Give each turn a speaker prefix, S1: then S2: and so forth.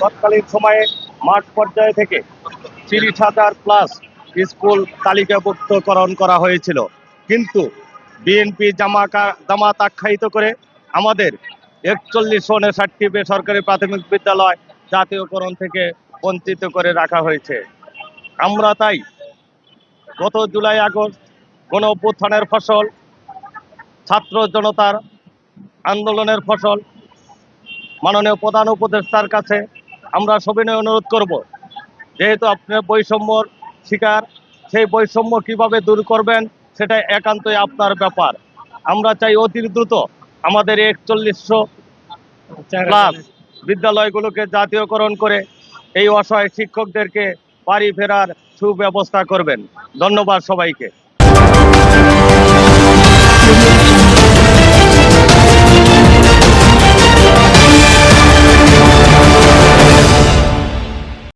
S1: তৎকালীন সময়ে মাঠ পর্যায় থেকে তিরিশ হাজার প্লাস স্কুল তালিকাভুক্তকরণ করা হয়েছিল। কিন্তু বিএনপি জামাকা, জামাত আখ্যায়িত করে আমাদের একচল্লিশ ষাটটি বেসরকারি প্রাথমিক বিদ্যালয় জাতীয়করণ থেকে বঞ্চিত করে রাখা হয়েছে। আমরা তাই গত জুলাই, আগস্ট গণ অভ্যুত্থানের ফসল, ছাত্র জনতার আন্দোলনের ফসল, মাননীয় প্রধান উপদেষ্টার কাছে আমরা সবিনয় অনুরোধ করব। যেহেতু আপনার বৈষম্যর শিকার, সেই বৈষম্য কীভাবে দূর করবেন সেটা একান্তই আপনার ব্যাপার। আমরা চাই অতি দ্রুত আমাদের একচল্লিশশো ক্লাস বিদ্যালয়গুলোকে জাতীয়করণ করে এই অসহায় শিক্ষকদেরকে বাড়ি ফেরার সুব্যবস্থা করবেন। ধন্যবাদ সবাইকে।